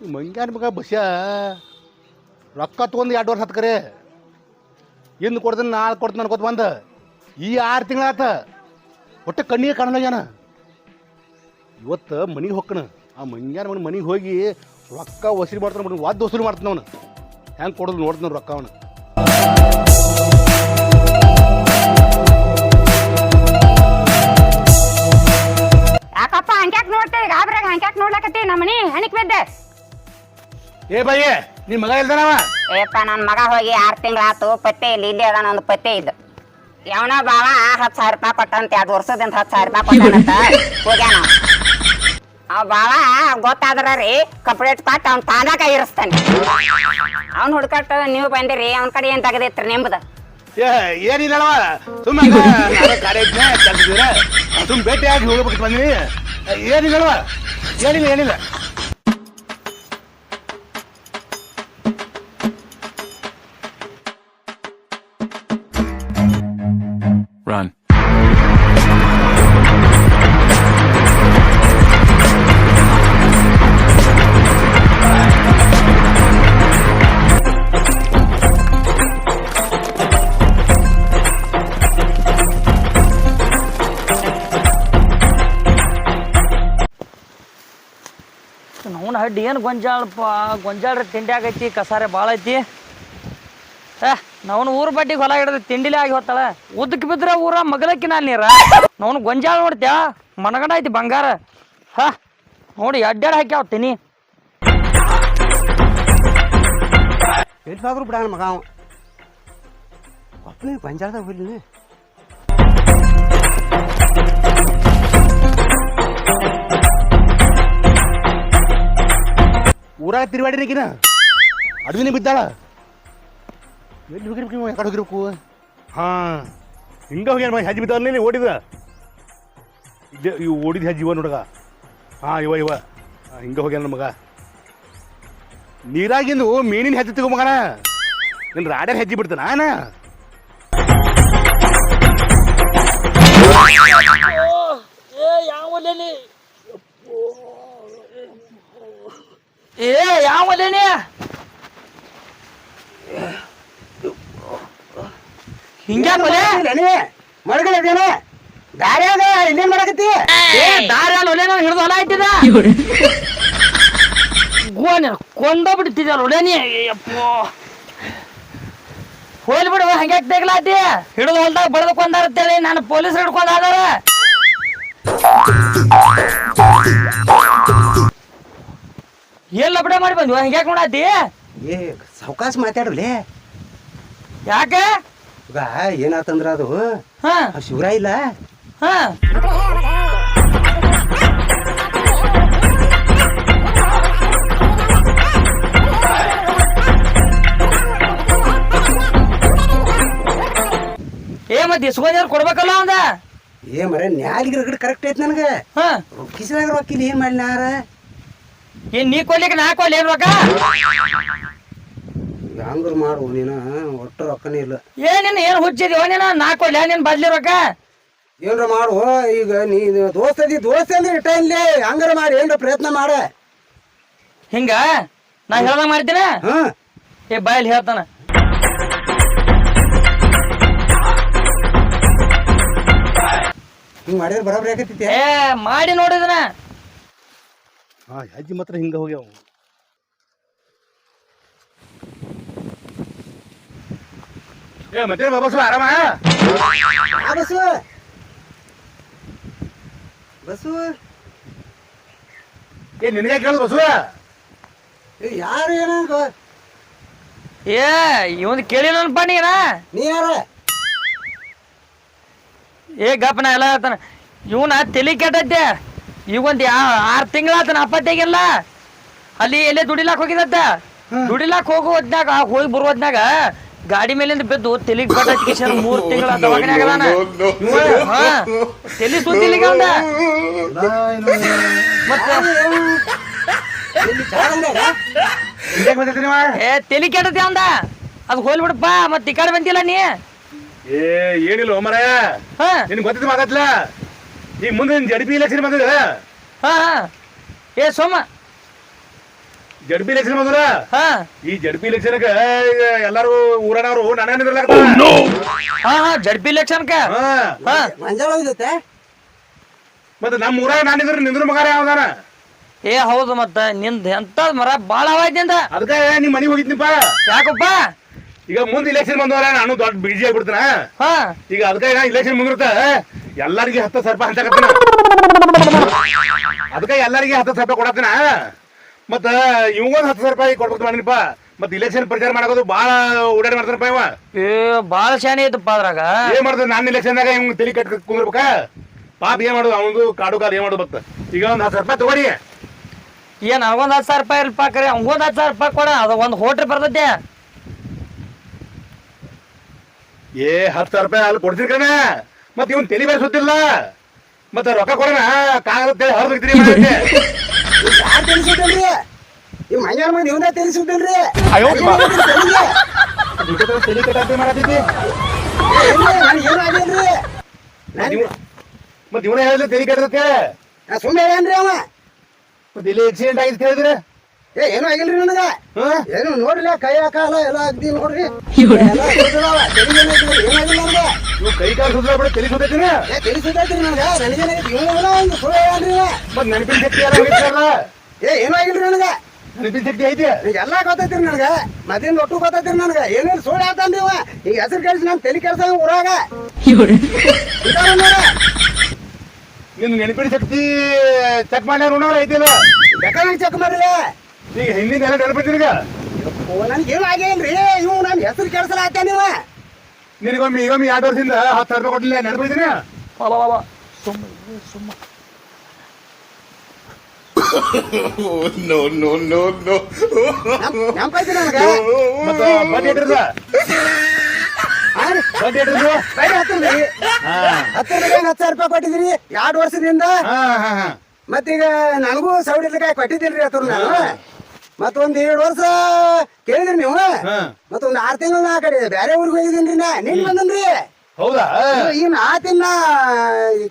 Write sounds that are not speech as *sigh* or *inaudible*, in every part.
ಮಂಗ್ಯಾನ ಮಗ ಬಸ್ಯ? ರೊಕ್ಕ ತೊಗೊಂಡು ಎರಡು ವರ್ಷ ಹತ್ಕರಿ ಇಂದು ಕೊಡ್ತೀನಿ, ನಾಳೆ ಕೊಡ್ತೀನಿ ಅನ್ಕೋತ ಬಂದ. ಈ ಆರು ತಿಂಗಳಾತ ಒಟ್ಟು ಕಣ್ಣಿಗೆ ಕಾಣಲಾಗ್ಯಾನ. ಇವತ್ತು ಮನೆಗೆ ಹೊಕ್ಕಣ ಆ ಮಂಗ್ಯಾನ ಮನೆ ಮನೆಗೆ ಹೋಗಿ ರೊಕ್ಕ ವಸೂಲಿ ಮಾಡ್ತಾನೆ ಬಿಡು, ವಾದ್ ವಸೂಲಿ ಮಾಡ್ತಾನೆ ಅವನು. ಹೆಂಗೆ ಕೊಡೋದು ನೋಡ್ತಾನೆ ರೊಕ್ಕ ಅವನು. ಯಾಕಪ್ಪ, ಹಂಗ್ಯಾಕೆ ನೋಡ್ತೇವೆ ಗಾಬ್ರಾಗ ಹಂಗ್ಯಾಕೆ ನೋಡ್ಲಕತ್ತಿ ನಮ್ಮ ಮನೆ? ಹಣಿಕ್ ಬಿದ್ದೆ. ಏ ಬಯ್ಯ ನಿನ್ ಮಗ ಇಲ್ದಾನವ ಏಪ್ಪ ನನ್ನ ಮಗ ಹೋಗಿ ಆರು ತಿಂಗಳಾತು ಪತ್ತೆ ಇಲ್ಲಿ ಇಲ್ಲೇ ಅದಾನ ಒಂದು ಪತ್ತೆ ಇದ್ದು. ಯಾವನ ಬಾವ ಹತ್ತು ಸಾವಿರ ರೂಪಾಯಿ ಕೊಟ್ಟಂತೆ ಎರಡು ವರ್ಷದಿಂದ ಹತ್ತು ಸಾವಿರ ರೂಪಾಯಿ ಕೊಟ್ಟಂತ ಹೋಗ್ಯಾನ. ಅವ ಬಾವ ಗೊತ್ತಾದ್ರ ರೀ ಕಂಪ್ಲೇಂಟ್ ಕೊಟ್ಟು ಅವ್ನ ತಾನಾಗ ಇರಿಸ್ತಾನೆ. ಅವ್ನು ಹುಡ್ಕಟ್ಟ ನೀವು ಬಂದಿರಿ ಅವ್ನ ಕಡೆ ಏನ್ ತೆಗೆದಿತ್ರಿ ನಿಮ್ದು? ಏ ಏನಿಲ್ಲವ ಸುಮ್ಮನೆ ಕಾಲೇಜ್ ಕೆಲಸದಿರ ಸುಮ್ ಭೇಟಿಯಾಗಿ ಹೋಗ್ಬೇಕು ಬಂದಿನಿ ಏನಿಲ್ಲವ ಏನಿಲ್ಲ ಏನಿಲ್ಲ. Run. ಅವನ ಹಡ್ಡಿ ಏನು ಗೊಂಜಾಳಪ್ಪ ಗೊಂಜಾಳ ತಿಂಡಿ ಆಗೈತಿ ಕಸಾರೆ ಭಾಳ ಐತಿ ಏ ನಾವನು ಊರ್ ಬಡ್ಡಿಗೆ ಹೊಲ ಹಿಡಿದು ತಿಂಡಿಲೇ ಆಗಿ ಹೋತಾಳ ಉದ್ದಕ್ಕೆ ಬಿದ್ರೆ ಊರ ಮಗಲಕ್ಕಿನ ನೀರ. ನವನ್ ಗೊಂಜಾಳ ನೋಡ್ತ್ಯಾ? ಮನಗಂಡ ಐತಿ ಬಂಗಾರ. ಹಾ, ನೋಡಿ ಅಡ್ಡಾಡ ಹಾಕ್ಯಾವ ತಿನಿ ಎಲ್ಲಾದ್ರೂ ಬಿಡಾನ ಮಗ ಅವ. ಒಬ್ಬನೇ ಗೊಂಜಾಳದಾಗ ಹೋಗ್ಲಿ ಊರಾಗ ತಿರುವಾಡಿನಕಿನ ಅಡವಿನ ಬಿದ್ದಾಳ. ಎಲ್ಲಿ ಹೋಗಿರ್ಬೇಕು ನೀವು? ಯಾಕಡೆ ಹೋಗಿರ್ಬೇಕು? ಹಾ ಹಿಂಗ ಹೋಗ್ಯಾನ ಮಗ ಹಜ್ಜಿ ಬಿದ್ದಾವ ನೀನು ಓಡಿದ? ಇಲ್ಲೇ ಇವು ಓಡಿದ ಹಜ್ಜಿ ಇವ ನೋಡಗ. ಹಾಂ ಇವ ಇವ. ಹಾ, ಹಿಂಗ ಹೋಗ್ಯಾನ ಮಗ. ನೀರಾಗಿಂದು ಮೀನಿನ ಹೆಜ್ಜೆ ತಗೋ ಮಗನ. ನಿನ್ನ ರಾಡ್ಯಾರ ಹೆಜ್ಜೆ ಬಿಡ್ತಾನ ನಾನ ಏ ಯಾವ ಹಿಂಗ್ಯಾಕೆ ಮಡಗಲೇನ ದಾರ್ಯಾಗ ಇಲ್ಲೇನ್ ಮಾಡಕತ್ತಿ? ಏ ದಾರಿ ಅಲ್ಲಿ ಒಲೆ ನಾನು ಹಿಡಿದು ಹೊಲ ಇಟ್ಟಿದ ಗೋನ ಕೊಂದ ಬಿಡ್ತಿದ್ದ ಒಲೆನಿ ಅಪ್ಪೋ ಹೋಲ್ ಬಿಡು ಹಂಗ್ಯಾಕ್ ಹಿಡಿದು ಹೊಲ್ದಾಗ ಬಡ್ದು ಕೊಂದಾರತ್ತೇಳಿ ನಾನು ಪೊಲೀಸ್ ಹಿಡ್ಕೊಂಡ್ ಆದಾರ. ಎಲ್ಲ ಬಿಡ ಮಾಡಿ ಬಂದ್ವ ಹಂಗ್ಯಾಕ್ ಮಾಡಾತಿ ಏ ಸಾವಕಾಶ ಮಾತಾಡ್ರಲೇ ಯಾಕೆ? ಈಗ ಏನಾತಂದ್ರ ಅದು? ಹಾ. ಆ ಶಿವರ ಇಲ್ಲ? ಹಾ. ಏ ಮತ್ತೆ ಇಸ್ಕೊಂಡ್ಯಾರ ಕೊಡ್ಬೇಕಲ್ಲ ಅಂದ ಏ ಮರೆ ನ್ಯಾಲಿಗಿರ ಕಡೆ ಕರೆಕ್ಟ್ ಐತ್ ನನಗೆ. ಹಾ. ಕಿಸಿದಾಗ ರೊಕ್ಕಿಲ್ಲ ಏನ್ ಮಾಡ್ಲಿ ನಾರ ಏನ್ ನೀ ಕೊಡ್ಲಿಕ್ಕೆ ನಾ ಕೊಡ್ಲಿ ಏನ್ ರೊಕ್ಕ? ಹಂಗ್ರ ಮಾಡು ನೀನು ಒಟ್ಟು ರೊಕ್ಕನೇ ಇಲ್ಲ. ಏನೇನು ಏನು ಹುಚ್ಚಿದ್ಯೋ ನೀನು? ನಾಲ್ಕು ಕೊಡ್ಲಿ ನೀನು ಬದ್ಲಿ ರೊಕ್ಕ? ಏನ್ರ ಮಾಡು ಈಗ ನೀ ದೋಸ್ತ ಅದಿ ದೋಸ್ತ ಅಂದ್ರೆ ಇಟ್ಟ ಇಲ್ಲಿ ಹಂಗಾರ ಮಾಡಿ ಏನ್ರ ಪ್ರಯತ್ನ ಮಾಡ. ಹಿಂಗ? ನಾ ಹೇಳ್ದಂಗೆ ಮಾಡ್ತೀನ? ಹಾ. ಏ ಬಾಯಲ್ಲಿ ಹೇಳ್ತಾನ. ಹಿಂಗ್ ಮಾಡಿದ್ರೆ ಬರೋಬ್ರಿ ಆಗತ್ತೈತಿ ಏ ಮಾಡಿ ನೋಡಿದನ ಹಾ ಅಜ್ಜಿ ಮಾತ್ರ ಹಿಂಗ ಹೋಗ್ಯಾವ. ಏ ಮತ್ತೆ ಬಸವ ಆರಾಮ? ಆ ಬಸವ. ಬಸ್ಸು ಏ ನಿನಗೆ ಕೇಳ ಬಸವ? ಏ, ಯಾರು ಏನೋ ಏ ಇವಂದ್ ಕೇಳಿಲ್ಲಪ್ಪ ನೀನ ನೀ? ಯಾರ? ಏ ಗಪ್ ನಾ ಎಲ್ಲ ಹೇಳ್ತಾನ. ಇವನ ತಲೆ ಕೆಟ್ಟದ್ದೆ. ಈಗ ಆರು ಆರ್ ತಿಂಗಳಾತನ ಅಪ್ಪತ್ತೆಗೆಲ್ಲ. ಅಲ್ಲಿ ಎಲ್ಲೇ ದುಡಿಲಾಕ್ ಹೋಗಿದತ್ತ ದುಡಿಲಾಕ್ ಹೋಗೋ ಹೊತ್ನಾಗ ಹೋಗಿ ಬರೋ ಹೊತ್ನಾಗ ಗಾಡಿ ಮೇಲಿಂದ ಬಿದ್ದು ತೆಲಿಗ್ ಬಟ್ಟೆ ಮೂರ್ *laughs* ತಿಂಗಳ ದವಾಖಾನೆ ಹಾ, ತಲಿ ಸುದ್ದಿಲಿಗ ಅವಂದ ಮತ್ತ? ಏ ತೆಲಿ ಕೆಟ್ಟತಿ ಅವಂದ ಅದ್ ಹೋಲ್ ಬಿಡಪ್ಪ ಮತ್ ಈ ಕಡೆ ಬಂದಿಲ್ಲ ನೀ. ಏ ಏನಿಲ್ಲ ಮರ ಹಾ. ನಿನ್ ಗೊತ್ತಿದ್ದು ಮಾತಾಡ್ಲ ಈ ಮುಂದೆ ನಿನ್ ಜಡಿಪಿ ಇಲೆಕ್ಷನ್ ಬಂದಿದೆ. ಹಾ ಹಾ. ಏ ಸೋಮ. ಜಡ್ಪಿ ಇಲೆಕ್ಷನ್ ಬಂದ್ರ ಹಾ. ಈ ಜಡ್ಬಿ ಇಲೆಕ್ಷನ್ ಎಲ್ಲಾರು ಊರನವರು ನನ್ನ ಹಾ ಹಾ ಜಡ್ಪಿ ಊರ ಕ ಹಾ. ಮಂಜಾಳ ಜೊತೆ? ಮತ್ತೆ ನಮ್ಮ ಊರಾಗ ನಾನು ನಿಂದ್ರ ನಿಂದ್ರ ಮಗಾರ ಯಾವ್ದಾನ ಏ ಹೌದು ಮತ್ತ ನಿಂದ ಎಂತ ಮರ ಬಾಳ ಅವಾಯ್ತು ಅದಕ್ಕ ನಿಮ್ ಮನಿ ಹೋಗಿದ್ನಿಪ್ಪ? ಯಾಕಪ್ಪ? ಈಗ ಮುಂದ್ ಇಲೆಕ್ಷನ್ ಬಂದವರ ನಾನು ದೊಡ್ಡ ಬಿಜಿ ಆಗ್ಬಿಡ್ತಾನ? ಹಾ. ಈಗ ಅದಕ್ಕ ಈಗ ಇಲೆಕ್ಷನ್ ಮುಂದಿರ್ತ ಎಲ್ಲಾರಿಗೆ ಹತ್ತು ಸರ್ಪ ರೂಪಾಯಿ ಹಂಚಕತ್ತನ ಅದಕ್ಕೆ ಹತ್ತ ಹತ್ತು ಸಾವಿರ ರೂಪಾಯಿ ಕೊಡತ್ತನ? ಮತ್ತ ಇವಂಗೊಂದ್ ಹತ್ತು ಸಾವಿರ ರೂಪಾಯಿ ಕೊಡ್ಬೇಕು ಮಾಡಿನಪ್ಪ ಮತ್ ಇಲೆಕ್ಷನ್ ಪ್ರಚಾರ ಮಾಡೋದು ಬಾಳ ಓಡಾಡಿ ಮಾಡ್ತಾನಪ್ಪ ಇವ. ಏ ಬಾಳ ಶಾನಿ ಐತಪ್ಪ ಅದ್ರಾಗ. ಏನ್ ಮಾಡ್ತಾನೆ ನಾನು ಇಲೆಕ್ಷನ್ದಾಗ ಇವ್ ತಲೆ ಕಟ್ ಕುಂದ್ರಬೇಕ? ಪಾಪ ಏನ್ ಮಾಡುದು? ಅವನು ಕಾಡು ಕಾಲು ಏನ್ ಮಾಡೋದು ಬತ್ತ ಈಗ ಒಂದ್ ಹತ್ತು ಸಾವಿರ ರೂಪಾಯಿ ತಗೋರಿ ಏನ್ ಅವಗೊಂದ್ ಹತ್ತು ಸಾವಿರ ರೂಪಾಯಿ ಇಲ್ಪ ಕರೆ? ಅವಂಗೊಂದ್ ಹತ್ತು ಸಾವಿರ ರೂಪಾಯಿ ಕೊಡ. ಅದ ಒಂದ್ ಹೋಟ್ರಿ ಬರ್ತೈತೆ. ಏ ಹತ್ತು ಸಾವಿರ ರೂಪಾಯಿ ಅಲ್ಲಿ ಕೊಡ್ತೀರಿ ಕಣ. ಮತ್ ಇವನ್ ತಲೆ ಬೇರೆ ಸುತ್ತಿಲ್ಲ. ಮತ್ತ ರೊಕ್ಕ ಕೊಡೋಣ. ಕಾಗದ ಹರಿದ್ರಿ *laughs* ತಿಳಿಸಿದ್ದಲ್ರಿ ಈ ಮಂಜಾಳ ಮಂದಿ ಇವನೇ ತಿಳಿಸಿದ್ದಲ್ರಿ ತಲೆ ಕಟ್ಟಾತಿ ಮಾಡತೈತಿ ನಾನು ಏನು ಆಗಿಲ್ರಿ? ನಾನು ಮತ್ ಇವನೇ ಹೇಳಿದ್ರೆ ತೆರಿಗೆ ಕಟ್ಟದಕ್ಕೆ ನಾ ಸುಮ್ಮನೆ ಹೇಳೇನ್ರಿ ಅವ? ಮತ್ ಇಲ್ಲಿ ಆಕ್ಸಿಡೆಂಟ್ ಆಗಿದ್ ಕೇಳಿದ್ರೆ? ಏ ಏನೂ ಆಗಿಲ್ರಿ ನನಗ? ಹಾ? ಏನು ನೋಡ್ರಿ ಕೈ ಕಾಲ ಎಲ್ಲ ಅಗ್ದಿ ನೋಡ್ರಿ. ಇವ್ ಕೈ ಕಾಲು ಸುದ್ರ ಬಿಡ ತಲೆ ಸುತ್ತೈತಿನ? ಏ ತಿಳಿಸಿದ್ದೈತ್ರಿ ನನಗ ನನಗೇನಾಗೈತಿ ಇವನ ಒಂದು ಸುಳ್ಳು ಹೇಳ್ರಿ ಇವ. ಮತ್ ನೆನಪಿನ ಶಕ್ತಿ ಎಲ್ಲ ಹೋಗಿರ್ತಾರಲ್ಲ ಏ ಏನೂ ಆಗಿಲ್ರಿ ನನಗೆ? ಶಕ್ತಿ ಐತಿ. ಈಗ ಎಲ್ಲ ಗೊತ್ತೈತಿ ನನಗೆ. ಮದ್ಲಿಂದ ಒಟ್ಟು ಗೊತ್ತೈತಿ ನನಗೆ. ಏನೇನು ಸುಳ್ಳು ಹೇಳ್ತಾನ್ರಿ ನೀವು ಈಗ ಹೆಸರು ಕೇಳಿಸಿ ನಾನು ತಲೆ ಕೆಲ್ಸ ಊರಾಗ. ನಿನ್ನ ನೆನಪಿನ ಶಕ್ತಿ ಚೆಕ್ ಮಾಡ್ಯಾರ ಉಣ್ಣವ್ರ ಐತಿಲ್ಲ. ಬೇಕಾದ್ರೆ ಚೆಕ್ ಮಾಡಿಲ್ಲ ಈಗ ಹಿಂದಿನ ಎಲ್ಲ ನೆನಪಿದ್ದೀರಿ ಈಗ ನನ್ಗೆ ಏನು ಆಗೇನ್ರಿ ಇವ್ ನನ್ನ ಹೆಸರು ಕೆಲ್ಸಲ ಹಾಕ್ಯಾನ ನೀವ ನಿನಗೊಮ್ಮೆ ಈಗೊಮ್ಮೆ ಎರಡು ವರ್ಷದಿಂದ ಹತ್ತು ಸಾವಿರ ರೂಪಾಯಿ ಕೊಟ್ಟಿಲ್ಲ ನೆನಪಿದ್ದೀನಿ ನೆನಪೈತಿ ನನಗ? ಮತ್ತ ಬಡ್ಡಿ ಇಟ್ಟಿರ್ದ ಬಡ್ಡಿ ಇಟ್ಟಿರ್ದು ಬರೀ ಹತ್ತಿರ್ರಿ ಹತ್ತಿರ ಹತ್ತು ಸಾವಿರ ರೂಪಾಯಿ ಕೊಟ್ಟಿದ್ರಿ ಎರಡು ವರ್ಷದಿಂದ. ಹಾ ಹಾ ಹಾ. ಮತ್ತೀಗ ನನಗೂ ಸೌಡಿ ಕೊಟ್ಟಿದ್ದಿಲ್ರಿ ಅತ್ರ ನಾನು. ಮತ್ತೊಂದ್ ಎರಡು ವರ್ಷ ಕೇಳಿದ್ರಿ ನೀವು. ಮತ್ತೊಂದ್ ಆರು ತಿಂಗಳ ನಾ ಕಡೆ ಬೇರೆ ಊರಿಗೆ ಹೋಗಿದ್ದೀನಿ ನಾ. ನಿನ್ ಬಂದನ್ರಿ. ಹೌದಾ? ಈಗ ನಾ ತಿನ್ನ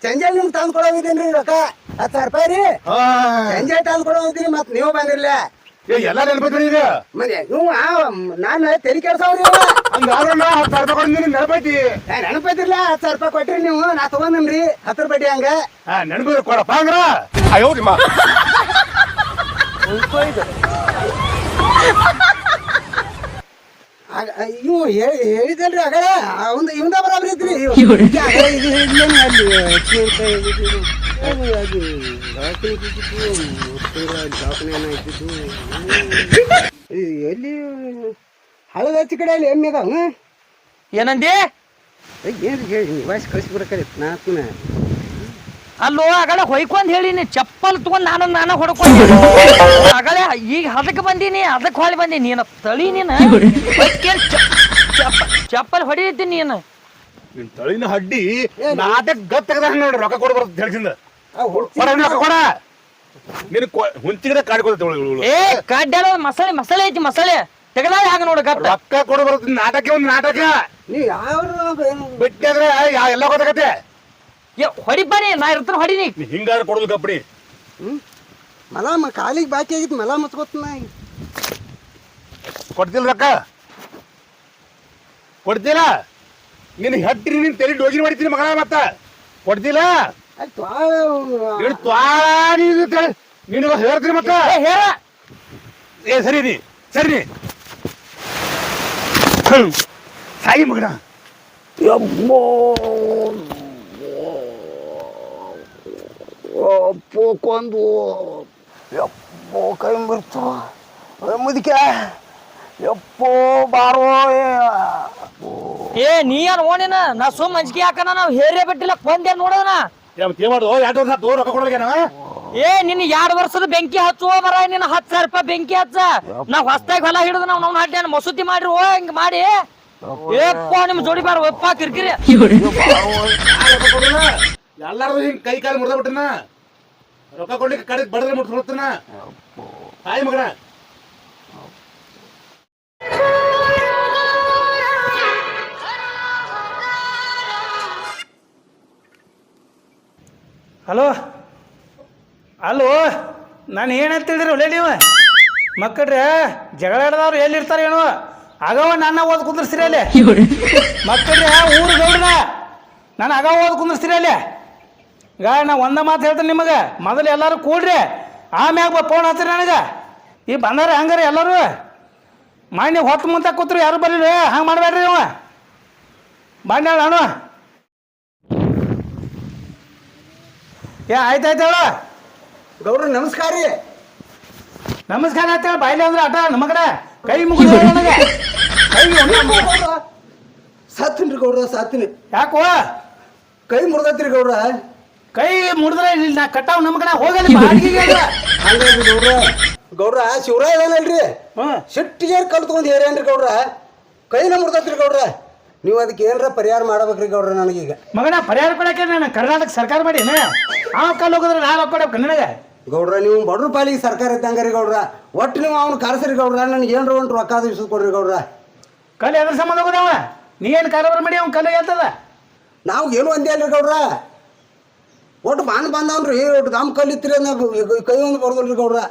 ಚಂಜಲ್ ನಿಮ್ಗೆ ತಂದು ಕೊಡೋಗಿದ್ದೀನ್ರಿ ರೊಕ್ಕ? ಹತ್ತು ಸಾವಿರ ರೂಪಾಯಿ ರೀ? ಹಾ. ಸಂಜೆ ತಂದು ಮತ್ತೆ ಮತ್ ನೀವು ಬಂದಿರ್ಲ. ಏ, ಎಲ್ಲ ನೆನಪೈತ್ರಿ ಈಗ? ಮನೆ ನೀವು ನಾನು ತೆರಿ ಕೆಡ್ಸವ್ರಿ ಹಂಗ ನಾ ಹತ್ತು ಸಾವಿರ ರೂಪಾಯಿ ಕೊಡ್ತೀನಿ ನೆನಪೈತಿ? ನೆನಪೈತಿರ್ಲ ಹತ್ತು ಸಾವಿರ ರೂಪಾಯಿ ಕೊಟ್ರಿ ನೀವು ನಾ ತಗೊಂಡ್ರಿ ಹತ್ತು ಬಡ್ಡಿ ಹಂಗ. ನೆನಪು ಕೊಡಪ್ಪ ಹಂಗ್ರ? ಆಗ- ಇವು ಹೇಳಿದಲ್ರಿ ಇವಂದ ಬರಾಬರಿ ಐತ್ರಿ ಇವು. ಈಗ ಆಗಲೇ ಇದು ಹೇಳಿದ್ಲೇನು ಅಲ್ಲಿ ಅಕ್ಕಿ ಏನು ಅದು ದವಾಖಾನೆ ಬಿದ್ದಿದ್ದು, ಮುತ್ತೂರ ದವಾಖಾನೆ ಏನೋ ಇದ್ದಿದ್ದು. ಇದು ಎಲ್ಲಿ ಹಳದ ಹಚ್ಚಿ ಕಡೆ ಅಲ್ಲಿ ಎಮ್ಮೆ ಅದಾವ ಏನಂದಿ ಏನು ಹೇಳಿ ವಾಯ್ಸ್ ಕಳಿಸ್ಬಿಡಕರೆ ನಾಲ್ಕನ ಅಲ್ಲೋ ಆಗಲೇ ಹೊಯ್ಕೊಂಡ್ ಹೇಳಿನಿ. ಚಪ್ಪಲ್ ತಗೊಂಡ್ ನಾನು ನಾನು ಹೊಡ್ಕೊಂಡ್ ಆಗಲೇ ಈಗ ಅದಕ್ಕೆ ಬಂದೀನಿ ಅದಕ್ಕೆ ಹೊಳಿ ಬಂದಿ ನೀನು ತಳಿ ನೀನು. ಹೊಯ್ಕೊಂಡ್ ಚಪ್ಪ- ಚಪ್ಪಲ್ ಹೊಡಿತಿ ನೀನು. ನಿನ್ ತಳಿನ ಹಡ್ಡಿ ನಾಟಕ ಗತ್ ತೆಗದ ನೋಡ್ರಿ ರೊಕ್ಕ ಕೊಡ ಬರ್ತದೆ ಹೇಳ್ಸಿಂದ ಹುಡ್ತಿ ಕೊಡ ರೊಕ್ಕ ಕೊಡ. ನಿನ್ ಹುಂಚಿಗದ ಕಾಡ್ಕೊತ ಏ ಕಡ್ಡಾಲ ಮಸಾಲೆ ಮಸಾಲೆ ಐತಿ ಮಸಾಲೆ. ತೆಗದ ಹಾಗೆ ನೋಡು ಗಪ್ಪ ರೊಕ್ಕ ಕೊಡ ಬರ್ತದೆ ನಾಟಕ ಒಂದು ನಾಟಕ. ನೀವು ಯಾವ ಬಿಟ್ಟಿದ್ರೆ ಎಲ್ಲ ಗೊತ್ತಾಗತ್ತೆ. ಹೊಡಿ ಬನ್ನಿ ನಾ ಇರ್ತಾರ ಹೊಡಿನಿ. ನೀ ಹಿಂಗಾರ ಕೊಡೋದು ಕಪ್ಪಡಿ ಮಲ ಕಾಲಿಗೆ ಬಾಕಿ ಆಗಿತ್ತು ಮಲ ಮತ್ಕೋತನ ಕೊಡ್ತಿಲ್ಲ ರೊಕ್ಕ ಕೊಡ್ತಿಲ್ಲ? ನಿನ್ ಹಟ್ಟಿರಿ ನಿನ್ ತಲೆ ಡೋಜಿನ ಮಾಡಿದ್ದೀನಿ ಮಗಳ ಮತ್ತ. ಕೊಡ್ತಿಲ್ಲ? ನೀನು ಹೇಳ್ತೀನಿ ಮತ್ತ. ಏ ಹೇಳ. ಏ ಸರಿ ನೀ ಸರಿ ಸಾಯಿ ಮಗನ. ಪೋಕೊಂದು ಎಪ್ಪೋ ಕೈ ಮುರಿತು ಮುದಿಕೆ ಎಪ್ಪೋ ಬಾರೋ ಏ ನೀ ಏನ್ ಓಣಿನ ನಾ ಸುಮ್ ಅಂಜಿಕೆ ಹಾಕನ ನಾವು ಹೇರೇ ಬಿಟ್ಟಿಲ್ಲ ಕೊಂದೆ ನೋಡೋಣ ಏನ್ ಮಾಡುದು ಎರಡು ವರ್ಷ ದೂರ ರೊಕ್ಕ ಏ ನಿನ್ನ ಎರಡು ವರ್ಷದ ಬೆಂಕಿ ಹಚ್ಚುವ ಬರ ನಿನ್ನ ಹತ್ತು ಸಾವಿರ ರೂಪಾಯಿ ಬೆಂಕಿ ಹಚ್ಚ ನಾವ್ ಹೊಸ್ದಾಗಿ ಹೊಲ ಹಿಡಿದು ನಾವ್ ನಾವು ಹಾಡ್ಯಾನ ಮಸೂತಿ ಮಾಡ್ರಿ ಓ ಹಿಂಗ್ ಮಾಡಿ ಏಪ್ಪ ನಿಮ್ ಜೋಡಿ ಬಾರ ಒಪ್ಪ ಕಿರ್ಕಿರಿ ಎಲ್ಲಾರು ಹಿಂಗ್ ಕೈ ಕಾಲು ಮುರಿದ ಬಿಟ್ಟನ? ರೊಕ್ಕ ಕೊಡ್ಲಿಕ್ಕೆ ಕಡೆ ಬಡದ್ರೆ ಮುಟ್ಸ್ಕೊಳ್ತಾನ ತಾಯಿ ಮಗನ? ಹಲೋ? ಅಲೋ? ನಾನು ಏನಂತ ಹೇಳಿದ್ರಿ ಒಳ್ಳೆ ನೀವು? ಮಕ್ಕಳ್ರೆ ಜಗಳ ಆಡದವ್ರು ಎಲ್ಲಿರ್ತಾರೆ ಏನೋ? ಆಗವ ನನ್ನ ಓದ್ ಕುಂದ್ರಸ್ತೀರಿ ಅಲ್ಲಿ. ಮಕ್ಕಳ್ರೆ ಊರು ಗೌಡ್ರ ನಾನು ಆಗವ ಓದ್ ಕುಂದ್ರಸ್ತೀರಿ ಅಲ್ಲಿ. ಈಗ ನಾ ಒಂದ ಮಾತು ಹೇಳ್ತೇನೆ ನಿಮಗೆ. ಮೊದಲು ಎಲ್ಲರೂ ಕೂಡ್ರಿ. ಆಮ್ಯಾಗ ಫೋನ್ ಹಚ್ಚಿರಿ ನನಗೆ. ಈ ಬಂದಾರ ಹಂಗಾರೆ ಎಲ್ಲರೂ. ಮಾಡಿ ಹೊತ್ತು ಮುಂತ ಕೂತ್ರು ಯಾರು ಬರಲಿ ಹಂಗೆ ಮಾಡಬೇಡ್ರಿ ಅವ ಬಂದ್ಯಾಳ ನಾನು ಏ ಆಯ್ತು ಹೇಳು. ಗೌಡ್ರ ನಮಸ್ಕಾರ ರೀ. ನಮಸ್ಕಾರ ಆಯ್ತು ಹೇಳಿ ಬಾಯ್ಲಿ ಅಂದ್ರೆ ಆಟ ನಮ್ಮ ಕಡೆ. ಕೈ ಮುಗಿದು *laughs* ನನಗೆ. ಕೈ ಸಾತ್ತೀನಿ ರೀ ಗೌಡ್ರ ಸಾತ್ತೀನಿ. ಯಾಕೋ? ಕೈ ಮುರಿದತ್ರಿ ಗೌಡ್ರ. ಕೈ ಮುಡಿದ್ರೆ ಇಲ್ಲಿ ನಾ ಕಟ್ಟಾವ್ ನಮ್ಮ ಕಡೆ ಹೋಗಲ್ಲ ಬಾಡಿಗೆಗೆ ಅದು. ಹಂಗಾಗಿ ಗೌಡ್ರ? ಗೌಡ್ರ ಶಿವರಾಯ ಇದಾನಲ್ರಿ ಹ್ಮ್ ಸಿಟ್ಟಿಗೆ ಕಲ್ ಹೇರೇನ್ರಿ ಗೌಡ್ರ? ಕೈನ ಮುಡ್ದತ್ರಿ ಗೌಡ್ರ? ನೀವು ಅದಕ್ಕೆ ಏನಾರ ಪರಿಹಾರ ಮಾಡ್ಬೇಕ್ರಿ ಗೌಡ್ರ ನನಗೀಗ. ಮಗನ ಪರಿಹಾರ ಕೊಡಕ್ಕೆ ನಾನು ಕರ್ನಾಟಕ ಸರ್ಕಾರ ಮಾಡಿ ಆ ಕಲ್ಲು ಹೋಗಿದ್ರೆ ನಾನು ಕೊಡಬೇಕು ನನಗೆ? ಗೌಡ್ರ ನೀವು ಬಡ್ರ ಪಾಲಿಗೆ ಸರ್ಕಾರ ಇದ್ದಂಗ ರೀ ಗೌಡ್ರ. ಒಟ್ಟು ನೀವು ಅವ್ನು ಕರ್ಸ್ರಿ ಗೌಡ್ರ. ನನಗೆ ಏನ್ರ ಒಂದು ರೊಕ್ಕ ಕೊಡ್ರಿ ಗೌಡ್ರ. ಕಲ್ಲು ಎದ್ರ ಸಂಬಂಧ ಹೋಗೋದವ? ನೀ ಏನು ಕಾರವಾರ ಮಾಡಿ ಅವ್ನ ಕಲ್ಲು ಹೇಳ್ತದ? ನಾವು ಏನು ಒಂದೇ ಅಲ್ರಿ ಗೌಡ್ರ. ಒಟ್ಟು ಬಂದ್ ಬಂದವ್ನ್ರಿ ಒಟ್ಟು ದಮ್ ಕಲ್ಲಿತ್ರಿ ಅಂದ ಕೈ ಒಂದು ಬರ್ದಲ್ರಿ ಗೌಡ್ರ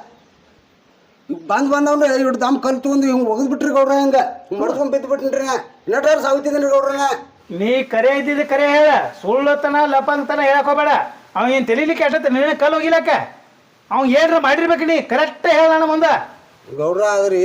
ಬಂದ್ ಬಂದವ್ರಿ ಇಟ್ಟು ದಮ್ ಕಲ್ ತಗೊಂಡು ಹಿಂಗೆ ಒಗದ್ ಬಿಟ್ರಿ ಗೌಡ್ರ ಹಂಗ ಮಡ್ಸ್ಕೊಂಡ್ ಬಿದ್ದು ಬಿಟ್ಟಿನ್ರಿ ನಾ ನಟಾರ ಸಾವ್ತಿದ್ದೀನಿ ಗೌಡ್ರನ ನೀ ಕರೆ ಇದ್ದಿದ್ದು ಕರೆ ಹೇಳ ಸುಳ್ಳತನ ಲಪಂಗತನ ಹೇಳಕ್ ಹೋಗ್ಬೇಡ ಅವ ಏನು ತಿಳಿಲಿಕ್ಕೆ ಅಷ್ಟತ್ತೆ ನೀನು ಕಲ್ಲು ಹೋಗಿಲಕ್ಕ ಅವ್ನು ಏನ್ರ ಮಾಡಿರ್ಬೇಕು ನೀ ಕರೆಕ್ಟ್ ಹೇಳ ನನ್ನ ಮುಂದೆ ಗೌಡ್ರ ಅದ್ರಿ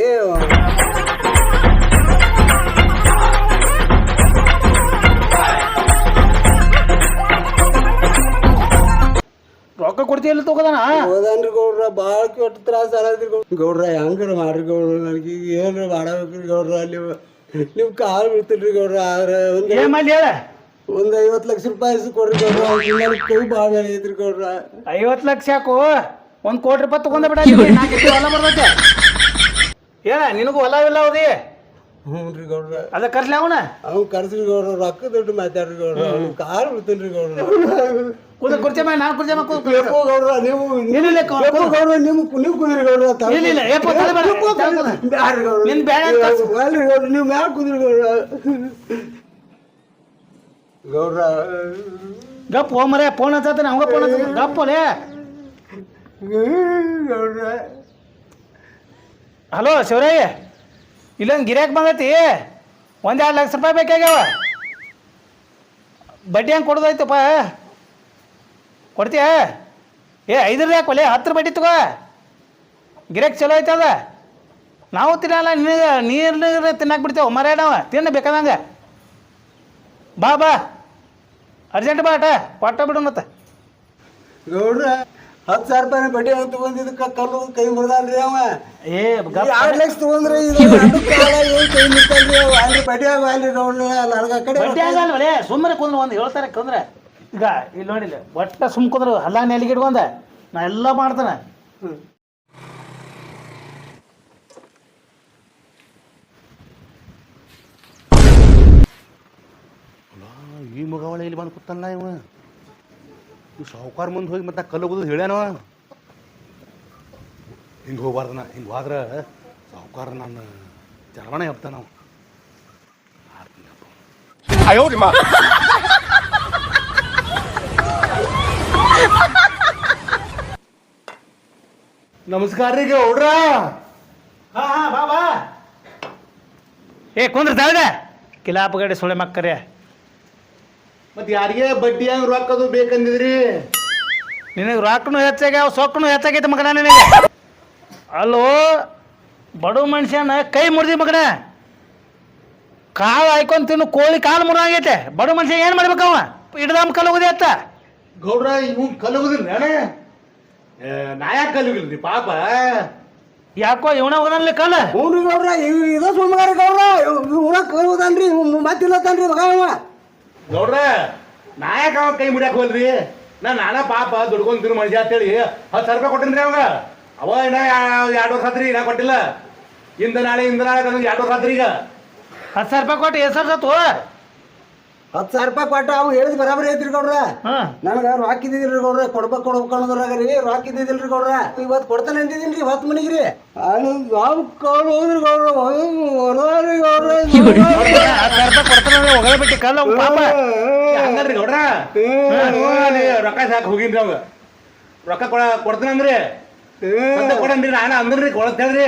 ರೊಕ್ಕ ಕೊಡ್ತೀಯಲ್ಲ ತಗೋದಾನ? ಹೋದನ್ರಿ ಗೌಡ್ರ ಭಾಳ ಕೆಟ್ಟ ತ್ರಾಸ ಆಗದ್ರಿ ಗೌಡ್ರ. ಗೌಡ್ರ ಹೆಂಗ್ರ ಮಾಡ್ರಿ ಗೌಡ್ರ ನನಗೆ? ಏನ್ರ ಮಾಡಬೇಕ್ರಿ ಗೌಡ್ರ? ನೀವು ನೀವು ಕಾಲ್ ಬಿಡ್ತೀರಿ ಗೌಡ್ರ ಆದ್ರೆ ಒಂದು ಏನ್ ಮಾಡಿ ಹೇಳ? ಒಂದು ಐವತ್ತು ಲಕ್ಷ ರೂಪಾಯಿ ಕೊಡ್ರಿ ಗೌಡ್ರ. ನನಗೆ ಕೈ ಭಾಳ ಐತ್ರಿ ಗೌಡ್ರ. ಐವತ್ತು ಲಕ್ಷ ಯಾಕೋ? ಒಂದ್ ಕೋಟಿ ರೂಪಾಯಿ ತಗೊಂಡ ಬಿಡ ನಾಲ್ಕು ಎಕರೆ ಹೊಲ ಬರ್ತೈತೆ ಏನ ನಿನಗೂ ಹೊಲ ಇಲ್ಲ ಹೋದಿ ಹ್ಞೂ ರೀ ಗೌಡ್ರ. ಅದ ಕರ್ಸ್ಲಿ ಅವನ? ಅವ್ನು ಕರ್ಸ್ರಿ ಗೌಡ್ರ ರೊಕ್ಕ ದುಡ್ಡು ಮಾತಾಡ್ರಿ ಗೌಡ್ರ. ಕಾರ್ ಬಿಡ್ತೀನಿ ಗೌಡ್ರ. ಕೂದ ಕುರ್ಚಿ ನಾಲ್ಕು ನಾನು ಕುರ್ಚಿ ಗೌರ ನೀವು ಏನಿಲ್ಲ ಎಪ್ಪೋ ಗೌಡ್ರ ನೀವು ಕುದಿರಿ ಗೌಡ್ರ ತ- ಇಲ್ಲ, ಇಲ್ಲ, ಎಪ್ಪೋ ತಲೆ ಬೇಡ, ಎಪ್ಪೋ ತಲೆ ಬೇಡ. ಬ್ಯಾಡ್ರಿ ಗೌಡ್ರ. ನಿನ್ ಬ್ಯಾಡ ಅಂತ ಕಳ್ಸು. ಅಲ್ರಿ ಗೌಡ್ರ ನೀವು ಮ್ಯಾಲ ಕುದಿರಿ ಗೌಡ್ರ? ಗೌಡ್ರ ಗಪ್ ಮರೆ ಫೋನ್ ಹಚ್ಚತ್ತಾನೆ ಅವಂಗ ಫೋನ್ ಹಚ್ಚ ಗಪ್ ಹಲೋ ಶಿವರಾಯ ಇಲ್ಲೊಂದು ಗಿರಾಕ್ ಬಂದೈತಿ. ಒಂದೆರಡು ಎರಡು ಲಕ್ಷ ರೂಪಾಯಿ ಬೇಕಾಗ್ಯಾವ. ಬಡ್ಡಿ ಹಂಗೆ ಕೊಡೋದೈತಪ್ಪ? ಕೊಡ್ತೀಯ? ಏ ಐದರ ಯಾಕೆ ಒಲೆ? ಹತ್ತು ಬಡ್ಡಿ ತಗೋ ಗಿರಾಕ್ ಚಲೋ ಐತದ ನಾವು ತಿನ್ನಲ್ಲ ನೀರು ನೀರು ತಿನ್ನಕ್ಕೆ ಬಿಡ್ತೇವೆ. ಮರ ನಾವು. ತಿನ್ನ ಬೇಕಾದಂಗೆ. ಬಾ ಬಾ. ಅರ್ಜೆಂಟ್ ಬಾ ಅಟ ಕೊಟ್ಟ ಬಿಡು ಮತ್ತೆ. ಗೌಡ್ರ ಹತ್ತು ಸಾವಿರ ರೂಪಾಯಿ ಬಡ್ಡಿ ಅಂತ ತಗೊಂಡಿದ್ದಕ್ಕೆ? ಕಲ್ಲು ಕೈ ಮುರಿದಲ್ರಿ ಅವ. ಏ ಎರಡು ಲಕ್ಷ ತಗೊಂಡ್ರೆ ಇದು *laughs* ಕೈ ಮುರಿತಾನ್ರಿ ಅವ? ಅಲ್ರಿ ಬಡ್ಡಿ ಅಲ್ರಿ ಗೌಡ್ರ ನನಗೆ ಕಡೆ ಬಡ್ಡಿ ಆಗಲ್ವಲೇ? ಸುಮ್ಮನೆ ಕುಂದ್ರೆ ಒಂದು ಹೇಳ್ತಾರೆ ಕುಂದ್ರೆ ಈಗ ಇಲ್ಲಿ ನೋಡಿಲ್ಲ ಒಟ್ಟ ಸುಮ್ ಕುಂದ್ರು ಹಲ್ಲ ನೆಲಿಗೆ ಇಟ್ಕೊಂಡ. ನಾ ಎಲ್ಲ ಮಾಡ್ತಾನೆ. ಈ ಮಗವಳ ಇಲ್ಲಿ ಬಂದು ಕೂತಲ್ಲ ಇವ? ಇವ್ ಸಾವುಕಾರ ಮುಂದೆ ಹೋಗಿ ಮತ್ತೆ ಕಲ್ಲು ಹೋಗೋದು ಹೇಳ್ಯಾನವ? ಹಿಂಗೆ ಹೋಗ್ಬಾರ್ದನ ನಾ ಹಿಂಗೆ ಹೋದ್ರೆ ಸಾವುಕಾರ ನಾನು ಚರವಣ ಹೇಳ್ತಾನ ನಾವು ನಮಸ್ಕಾರ ರೀ ಗೌಡ್ರ. ಹಾ ಹಾ ಬಾ ಬಾ. ಏ ಕುಂದ್ರ ತಾಳ್ದ ಕಿಲಾಪಗಡೆ ಸುಳೆ ಮಕ್ಕರೆ. ಮತ್ತೆ ಯಾರಿಗೆ ಬಡ್ಡಿ ಹಂಗೆ ರೊಕ್ಕದು ಬೇಕಂದಿದ್ರಿ? ನಿನಗೆ ರೊಕ್ಕನು ಹೆಚ್ಚಾಗ್ಯಾವ ಸೊಕ್ಕನು ಹೆಚ್ಚಾಗೈತೆ ಮಗನ ನಿನಗೆ. ಅಲ್ಲೋ ಬಡವ ಮನುಷ್ಯನ ಕೈ ಮುರಿದಿ ಮಗನ. ಕಾಳು ಹಾಯ್ಕೊಂಡ್ ತಿನ್ನು ಕೋಳಿ ಕಾಲು ಮುರಿದಾಗೈತೆ. ಬಡವ ಮನುಷ್ಯ ಏನು ಮಾಡ್ಬೇಕವ? ಹಿಡ್ದಮ್ಮ ಕಲ್ಲು ಹೋಗಿದೆ ಅತ್ತ ಗೌಡ್ರ ಇವ್ ಕಲ್ಲುಗುದಿಲ್ಲ ನಾ ಯಾಕೆ ಕಲ್ಲುಗಿಲ್ರಿ ಪಾಪ. ಯಾಕೋ ಇವನ ಹೋಗದಲ್ಲಿ ಕಲ ಹ್ಞೂ ರೀ ಗೌಡ್ರ ಇವ್ ಇದ ಸುಮ್ಮಗಾರ ಗೌಡ್ರ ಊರಕ್ಕೆ ಹೋಗೋದನ್ರಿ ಮತ್ತಿಲ್ಲತ್ತನ್ರಿ ಮಗ ಅವ. ಗೌಡ್ರ ನಾಯಕ ಯಾಕೆ ಅವ ಕೈ ಮುಡ್ಯಾಕ ಹೋಲ್ರಿ ನಾ ನಾನಾ ಪಾಪ ದುಡ್ಕೊಂಡ್ ತಿರು ಮನುಷ್ಯ ಅಂತೇಳಿ ಹತ್ತು ಸಾವಿರ ರೂಪಾಯಿ ಕೊಟ್ಟಿನ್ರಿ ಅವಾಗ. ಅವ ಇನ್ನ ಎರಡು ವರ್ಷ ಆತ್ರಿ ಇನ್ನ ಕೊಟ್ಟಿಲ್ಲ. ಇಂದ ನಾಳೆ ಇಂದ ನಾಳೆ ಎರಡು ವರ್ಷ ಆತ್ರಿ ಈಗ. ಹತ್ತು ಸಾವಿರ ರೂಪಾಯಿ ಕೊಟ್ಟು ಎಷ್ಟು ಸತ್ತು ಹತ್ತು ಸಾವಿರ ರೂಪಾಯಿ ಕೊಟ್ಟ ಅವ್ನು ಹೇಳಿದ್ ಬರಾಬರಿ ಐತ್ರಿ ಗೌಡ್ರ. ಹಾಂ. ನನಗೆ ರೊಕ್ಕ ಇದ್ದಿದ್ರಿ ಗೌಡ್ರ ಕೊಡ್ಬೇಕು ಕೊಡ್ಬೇಕು ಅನ್ನೋದ್ರಾಗ ರೀ ರೊಕ್ಕ ಇದ್ದಿದ್ದಿಲ್ರಿ ಗೌಡ್ರ. ಇವತ್ತು ಕೊಡ್ತಾನೆ ಅಂತಿದ್ದೀನಿ ಹೊತ್ತು ಮನಿಗೆ ರೀ. ಯಾವ ಕಾಳು ಹೋದ್ರಿ ಗೌಡ್ರ ಹೊರದ್ರಿ ಗೌಡ್ರ. ಹತ್ತು ಸಾವಿರ ರೂಪಾಯಿ ಕೊಡ್ತಾನೆ ಬಿಟ್ಟು ಕಲ್ಲ ಪಾಪ. ಹಂಗಲ್ರಿ ಗೌಡ್ರ. ರೊಕ್ಕ ಸಾಕು ಹೋಗಿನ್ರಿ ಅವಾಗ. ರೊಕ್ಕ ಕೊಡ ಕೊಡ್ತೀನಿ ಅಂದ್ರಿ. ಸದ್ಯ ಕೊಡನ್ರಿ ನಾನು ಅಂದ್ರಿ ಕೊಡತ್ ಹೇಳ್ರಿ.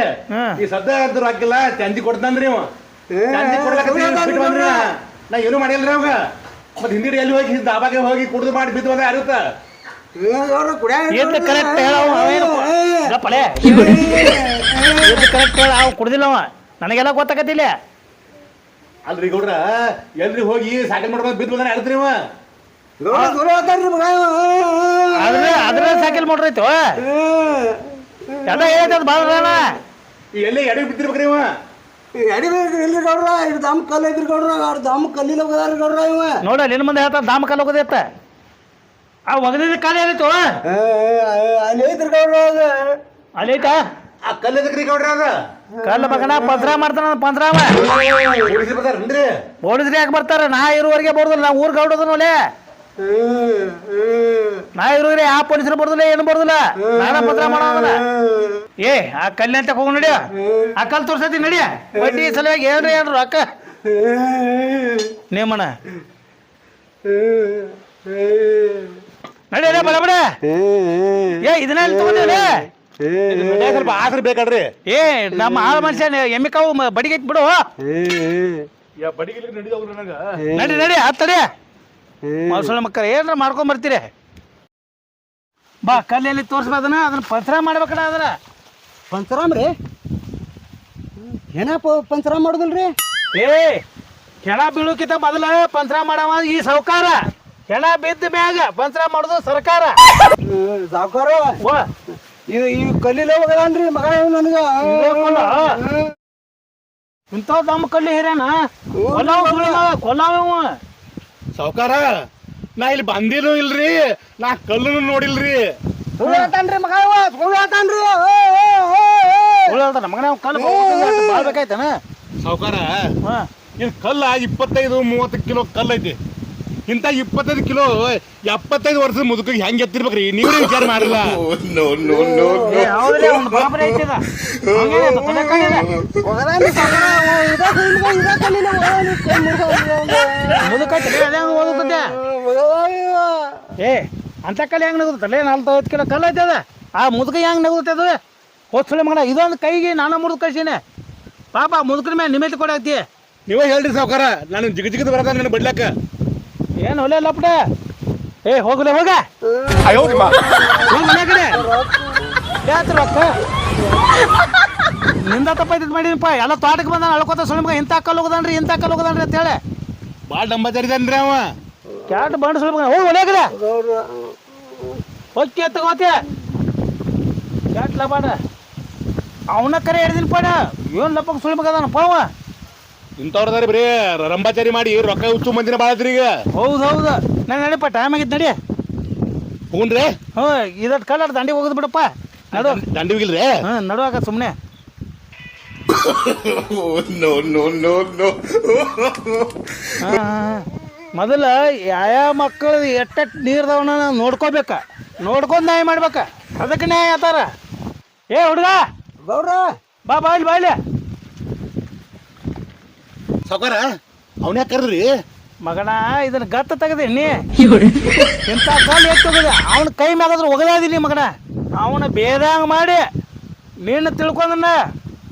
ಈ ಸದ್ಯ ರೊಕ್ಕಿಲ್ಲ ಹಾಕಿಲ್ಲ ಚಂದಿ ಕೊಡ್ತಾನ್ರಿ ಅವ ಚಂದಿ ಕೊಡ್ಲಕ್ಕ ಬಿಟ್ಟು ಬಂದ್ರಿ ನಾ. ಏನು ಮಾಡಿಲ್ಲ ರೀ ಅವಾಗ? ಮತ್ತೆ ಹಿಂದಿಡಿ ಎಲ್ಲಿ ಹೋಗಿ ದಾಬಾಗೆ ಹೋಗಿ ಕುಡಿದು ಮಾಡಿ ಬಿದ್ದು ಬಂದ ಯಾರುತ್ತ ಕರೆಕ್ಟ್ ಹೇಳ ಪಳೆ ಕರೆಕ್ಟ್ ಹೇಳ? ಅವ್ ಕುಡ್ದಿಲ್ಲ ಅವ. ನನಗೆಲ್ಲ ಗೊತ್ತಾಗತ್ತಿಲ್ಲ ಅಲ್ರಿ ಗೌಡ್ರ ಎಲ್ರಿ ಹೋಗಿ ಸಾಕಲ್ ಮಾಡ್ಕೊಂಡು ಬಿದ್ದು ಬಂದ್ರೆ ಹೇಳ್ತೀರಿ ಅವ? ಅದ್ರ ಅದ್ರ ಸೈಕಲ್ ಮೋಟ್ರ್ ಐತಿ ಎಲ್ಲ ಹೇಳ್ತದ ಬಾಳ ಎಲ್ಲಿ ಎಡೆ ಬಿದ್ದಿರ್ಬೇಕ್ರಿ ಅವ? ಇಲ್ರಿ ಗೌಡ್ರ ಇದು ದಮ್ ಕಲ್ಲು ಇದ್ರಿ ಗೌಡ್ರ ಅವ್ರ ದಮ್ ಕಲ್ಲಿಲ್ಲ ಹೋದಾರ ಗೌಡ್ರ ಇವ ನೋಡ ನಿನ್ನ ಮುಂದೆ ಹೇಳ್ತಾರ ದಾಮ ಕಾಲ ಹೋಗೋದೈತ ಆ ಒಗದಿದ್ದ ಕಾಲ ಏನಿತ್ತು ಏ, ಅಲ್ಲಿ ಐತ್ರಿ ಗೌಡ್ರ ಅದು. ಅಲ್ಲಿ ಆ ಕಲ್ಲು ಎದಕ್ರಿ ಗೌಡ್ರ ಅದ ಕಲ್ಲ ಮಗನ ಪಂತ್ರ ಮಾಡ್ತಾನ ಪಂದ್ರಾವ ಓಡಿಸಿ ಬರ್ತಾರನ್ರಿ ಓಡಿದ್ರಿ ಯಾಕೆ ಬರ್ತಾರೆ ನಾ ಇರುವರೆಗೆ ಬರುದಿಲ್ಲ ನಾ ಊರ್ ಗೌಡದ ನೋಲೆ ಹ್ಮ್, ಹ್ಮ್, ನಾ ಇರುವರೆ ಆ ಪೊಲೀಸರು ಬರ್ದಿಲ್ಲ ಏನು ಬರ್ದಿಲ್ಲ. ನಾನ ಪತ್ರ ಮಾಡೋದಲ್ಲ ಏ ಆ ಕಲ್ಲಿ ಅಂತ ಹೋಗಿ ನಡಿಯ. ಆ ಕಲ್ ತೋರ್ಸತಿ ನಡಿಯ. ಬಡ್ಡಿ ಸಲುವಾಗಿ ಏನ್ರಿ ಏನ್ರು ಅಕ್ಕ ನೇಮಣ ನಡಿಯ ಬಡ ಬಡ. ಏ ಇದನ್ನ? ನಡ್ಯಾಕ ಸ್ವಲ್ಪ ಆಸರೆ ಬೇಕಾಡ್ರಿ ಏ ನಮ್ಮ ಆಳ ಮನುಷ್ಯ ಎಮ್ಮೆ ಕಾವು ಬಡಿಗೆ ಬಡಿಗೈತ್ ಬಿಡು ನಡಿ ನಡಿ ಹತ್ತಡಿ ಮಸಳ ಮಕ್ಕಳ ಏನಾರ ಮಾಡ್ಕೊಂಡ್ ಬರ್ತೀರಿ? ಬಾ ಕಲ್ಲಲ್ಲಿ ತೋರಿಸ್ಬೋದನ ಅದನ್ನ ಪಂಚರ ಮಾಡ್ಬೇಕಣ ಅದ್ರ ಪಂಚರಾಮ್ ರೀ? ಏನಪ್ಪ ಪಂಚರಾಮ್ ಮಾಡುದಿಲ್ರಿ? ಏ ಕೆಳ ಬೀಳೋಕಿಂತ ಮೊದಲ ಪಂಚರ ಮಾಡವ ಈ ಸಾವ್ಕಾರ. ಕೆಳ ಬಿದ್ದ ಮ್ಯಾಗ ಪಂಚರ ಮಾಡೋದು ಸರ್ಕಾರ. ಸಾವುಕಾರ? ಓ ಇದು ಈ ಕಲ್ಲಿಲ್ಲ ಹೋಗದನ್ರಿ ಮಗ ನನಗೆ. ದಮ್ಮ ಕಲ್ಲಿ ಹಿರ್ಯಾನ? ಕೊಲ್ಲಾವ ಕೊಲ್ಲಾವ ಇವ. ಸಾವ್ಕಾರ ನಾ ಇಲ್ಲಿ ಬಂದಿನೂ ಇಲ್ರಿ ನಾ ಕಲ್ಲು ನೋಡಿಲ್ರಿ. ಸುಳ್ಳು ಹೇಳ್ತಾನ್ರಿ ಮಗ ಇವ ಸುಳ್ಳು ಹೇಳ್ತಾನ್ರಿ ಕಲ್ಲು ಬಾಳ್ಬೇಕಾಯ್ತಾನ ಸಾವ್ಕಾರ ಹಾ. ಇನ್ ಕಲ್ಲ ಇಪ್ಪತ್ತೈದು ಮೂವತ್ತು ಕಿಲೋ ಕಲ್ಲು ಐತಿ. ಇಂಥ ಇಪ್ಪತ್ತೈದು ಕಿಲೋ ಎಪ್ಪತ್ತೈದು ವರ್ಷದ ಮುದುಕಿಗೆ ಹೆಂಗೆ ಎತ್ತಿರ್ಬೇಕ್ರಿ? ನೀವೇ ವಿಚಾರ ಮಾಡಿಲ್ಲ. *laughs* ಏ, ಐತಿದ ಅಂತ ಕಲೆ ಹೆಂಗ್ ನಗುತ್ತಲ್ಲ ನಾಲ್ಕೈದು ಕಿಲೋ ಕಲ್ಲ ಐತೆ ಅದ. ಆ ಮುದುಕ ಹೆಂಗ್ ನಗುತ್ತೆ ಅದು? ಹೊಸ್ಸುಳಿ ಮಗನ ಇದೊಂದು ಕೈಗೆ ನಾನು ಮುರಿದು ಕಳ್ಸೀನಿ. ಪಾಪ ಮುದುಕನ ಮೇಲೆ ನಿಮಿತ್ ಕೊಡಾಕ್ತಿ. ನೀವೇ ಹೇಳ್ರಿ ಸಾವುಕಾರ ನಾನು ಜಿಗ ಜಿಗದ ಬರದ ನನ್ನ ಬಡ್ಲಾಕ. ಏನು ಹೊಲೆ ಲಪಟ ಏ ಹೋಗ್ಲೆ ಹೋಗ. ನಿಂದ ಮನೆ ಕಡೆ. ಯಾತ್ರ ರೊಕ್ಕ? ನಿಂದ ಮಾಡಿದಪ್ಪ ಎಲ್ಲ ತೋಟಕ್ಕೆ ಬಂದ ಅಳ್ಕೋತ ಸುಳಿ ಮಗ. ಇಂಥ ಕಲ್ಲು ಹೋಗದನ್ರಿ ಇಂಥ ಕಲ್ ಹೋಗದನ್ರಿ ಅಂತ ಹೇಳಿ. ಭಾಳ ಡಂಬಾಚಾರಿದಾನ್ರಿ ಅವ. ಕ್ಯಾಟ್ ಬಂಡ್ ಸುಳಿ ಮಗ. ಹೋಗಿ ಹೊಲೆ ಕಡೆ. ಹೊಕ್ಕಿ ತಗೋತೆ ಕ್ಯಾಟ್ ಲಪಾಡ ಅವನ ಕರೆ ಹಿಡ್ದಿನ ಪಾಡ ಏನು ಸುಳಿ ಮಗ ಅದಾನ? ಪಾವ ಇಂಥವ್ರದಾರಿ ಬರೀ ರಂಬಾಚಾರಿ ಮಾಡಿ ರೊಕ್ಕ ಹುಚ್ಚು ಮಂದಿನ ಬಾಳತ್ರಿ ಈಗ. ಹೌದು ಹೌದು. ನಾನು ನಡಿಪ್ಪ ಟೈಮ್ ಆಗಿತ್ತು ನಡಿ. ಹ್ಞೂನ್ರಿ ಹ್ಞೂ ಇದಟ್ ಕಲ್ಲ ದಂಡಿ ಹೋಗುದು ಬಿಡಪ್ಪ. ನಡು. ದಂಡಿ ಹೋಗಿಲ್ರಿ? ಹ್ಞೂ ನಡುವಾಗ ಸುಮ್ಮನೆ ಮೊದಲ ಯಾವ ಮಕ್ಕಳು ಎಟ್ಟೆಟ್ ನೀರ್ದವನ ನೋಡ್ಕೋಬೇಕ. ನೋಡ್ಕೊಂಡು ನ್ಯಾಯ ಮಾಡ್ಬೇಕ. ಅದಕ್ಕೆ ನ್ಯಾಯ ಆತಾರ. ಏ ಹುಡುಗ! ಗೌಡ್ರ ಬಾ ಬಾಯ್ಲಿ ಇಲ್ಲಿ. ಯಾಕ ಅವನ್ಯಾಕ ಕರ್ದ್ರಿ? ಮಗನ ಇದನ್ನ ಗತ್ತ ತೆಗದಿ ನೀ ಇಂಥ ಕಾಲು ಎತ್ತು ಅವನ ಕೈ ಮ್ಯಾಗಾದ್ರೆ ಒಗಲಾದಿನಿ ಮಗನ. ಅವನ ಬೇದಂಗ ಮಾಡಿ ನೀನು ತಿಳ್ಕೊಂಡನ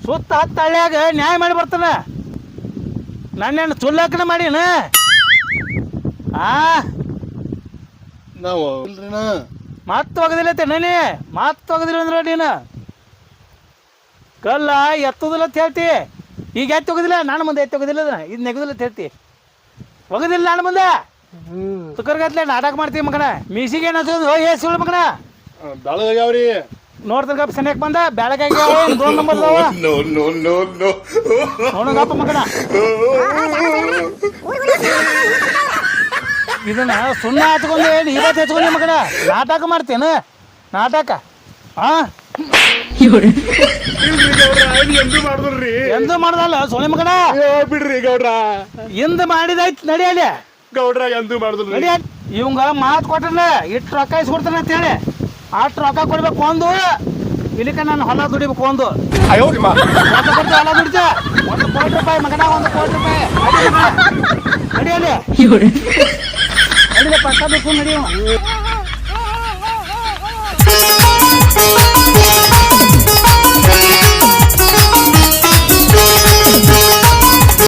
ಸುತ್ತ ಹತ್ತ ಹಳ್ಳಿಯಾಗ ನ್ಯಾಯ ಮಾಡಿ ಬರ್ತಾನ. ನನ್ನೇನು ಚುಲ್ಲಾಕನ ಮಾಡಿನ? ಆ? ನಾವು ಇಲ್ರಿ ನಾ ಮತ್ತೆ ಹೋಗದಿಲ್ಲ ನನಿ ಮತ್ತೆ ಒಗದಿಲ್ಲ ಅಂದ್ರೆ ನೀನು. ಕಲ್ಲ ಎತ್ತುದಿಲ್ಲ ಅಂತ ಹೇಳ್ತಿ. ಈಗ ಎತ್ತು ಹೋಗೋದಿಲ್ಲ ನಾನು ಮುಂದೆ ಎತ್ತು ಹೋಗೋದಿಲ್ಲ ಅದನ್ನ. ಇದು ನೆಗದಿಲ್ಲ ಅಂತ ಹೇಳ್ತಿ ಒಗದಿಲ್ಲ ನಾನು ಮುಂದೆ. ತುಕರ್ಗತ್ಲೆ ನಾಟಕ ಮಾಡ್ತೀವಿ ಮಗನ. ಮೀಸಿಗೆ ಏನು ಹೋಗಿ ಏ ಸುಳ್ಳು ಮಗನ. ಬೆಳಗಾವ್ರಿ ನೋಡ್ತಾನ ಗಪ್ಪ ಸನ್ಯಾಕ್ ಬಂದ ಬೆಳಗಾಗಿ ದೋನ್ ನಂಬರ್ ಅದಾವ? ನೋಡಂಗಪ್ಪ ಮಗನ. ಇದನ್ನ ಸುಣ್ಣ ಹಚ್ಕೊಂಡು ಏನು ಇವತ್ತು ಹಚ್ಕೊಂಡಿ ಮಗನ? ನಾಟಕ ಮಾಡ್ತೇನೆ? ನಾಟಕ? ಹಾ ಮಾಡಿದ್ರಿ ಎಂದು ಮಾಡ್ದಲ್ಲ ಸೊಳೆ ಮಗನ? ಬಿಡ್ರಿ ಗೌಡ್ರ. ಎಂದು ಮಾಡಿದಾಯ್ತು ನಡಿಯಲ್ಲಿ ಗೌಡ್ರ ಎಂದು ಮಾಡಿದ್ರು? ನಡಿಯ ಇವಂಗ ಮಾತು ಕೊಟ್ಟನ ಇಷ್ಟು ರೊಕ್ಕ ಇಸ್ಕೊಡ್ತಾನೆ ಅಂತ ಹೇಳಿ ಅಷ್ಟು ರೊಕ್ಕ ಕೊಡ್ಬೇಕು ಒಂದು. ಇಲ್ಲಿಕ ನಾನು ಹೊಲ ದುಡಿಬೇಕು ಒಂದು. ಹೊಲ ಕೊಡ್ತೀವಿ, ಹೊಲ ದುಡಿತ ಒಂದು ಕೋಟಿ ರೂಪಾಯಿ ಮಗನ ಒಂದು ಕೋಟಿ ರೂಪಾಯಿ. ನಡಿಯಲ್ಲಿ ನಡಿದ ಪಕ್ಕ ಬೇಕು ನಡಿಯವ